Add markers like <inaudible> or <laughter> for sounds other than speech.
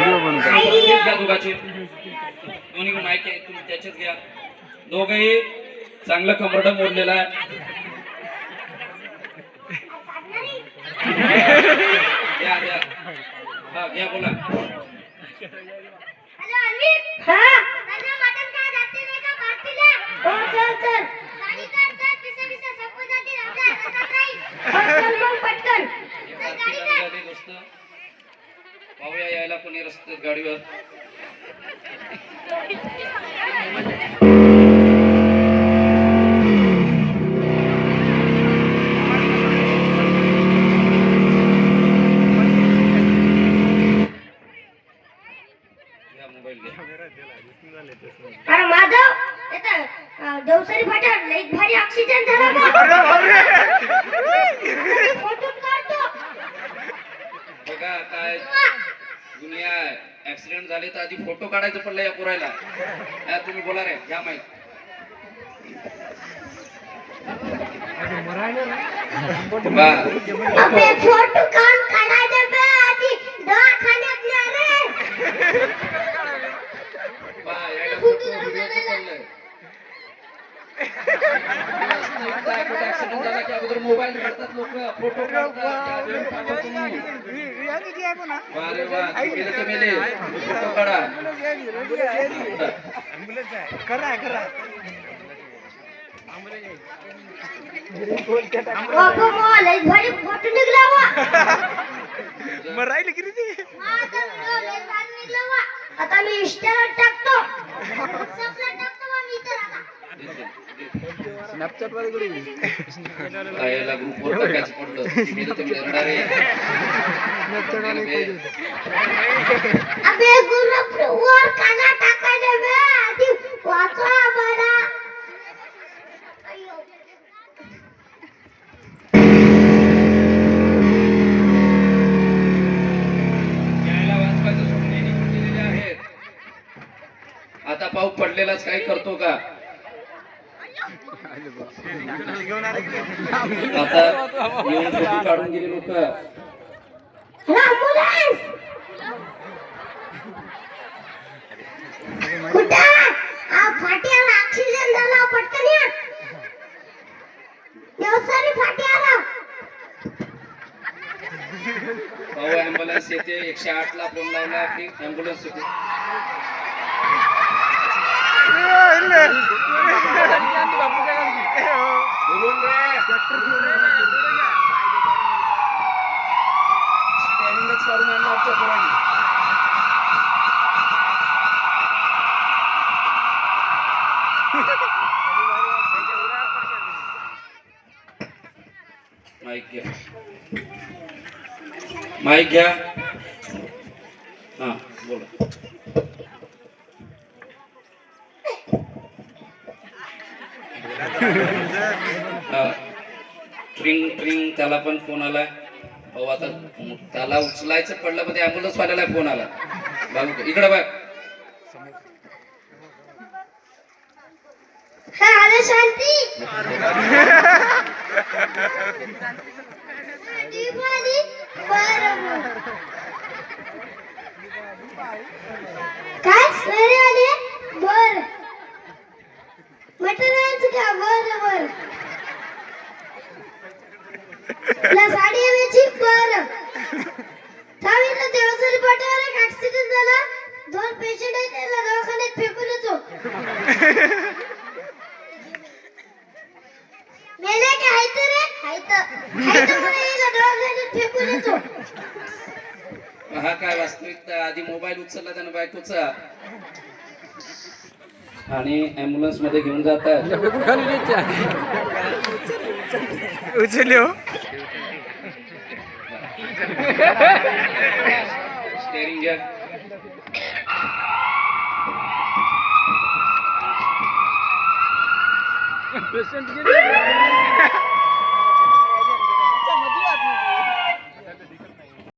घ्या दोघाचे. दोन्ही माहिती आहे तुम्ही त्याच्यात घ्या. दोघही चांगलं कमरड मोडलेलं आहे. <laughs> घ्या घ्या हा घ्या बोला. असते गाडीवर. अरे माधव देवसरी फाट्यावर लई भारी ऑक्सिजन झाला का फोटो काढतो बघा काय दुनिया झाले तर आधी फोटो काढायचं पडलं या पुरायला. तुम्ही बोला रे घ्या माहिती बा. अगोदर मोबाईल काढतात लोक फोटो मग राहिले किती ते आता मी इष्टाला टाकतो व्हॉट्सअपला टाकतो वा मी तर आता स्नॅपचॅट वाले आहेत आता पाऊस पडलेलाच काही करतो का? आता येऊन फोटो काढून गेले लोक भाऊ येते एकशे आठ ला फोन लावला की ऍम्ब्युलन्स येते. माईक घ्या. माईक घ्या. हा बोला. ट्रिंग ट्रिंग त्याला पण फोन आला. भाऊ आता त्याला उचलायचं पडलं पण अँब्युलन्स वाल्याला फोन आला. बघ इकडे बघ. शांती. काय? बर. मटण का बर बर. तुला साडी हवीची बर थांबितलं देवसरी पाठवला एक ऍक्सिडेंट झाला दोन पेशंट आहेत त्याला दवाखान्यात फेकून येतो मेले का हायत रे? हायत. हायत म्हणून याला दवाखान्यात फेकून येतो हा काय वास्तविकता आधी मोबाईल उचलला त्यानं बायकोचा. आणि अँब्युलन्समध्ये घेऊन जातात. उचलले Standing up. પેશન્ટ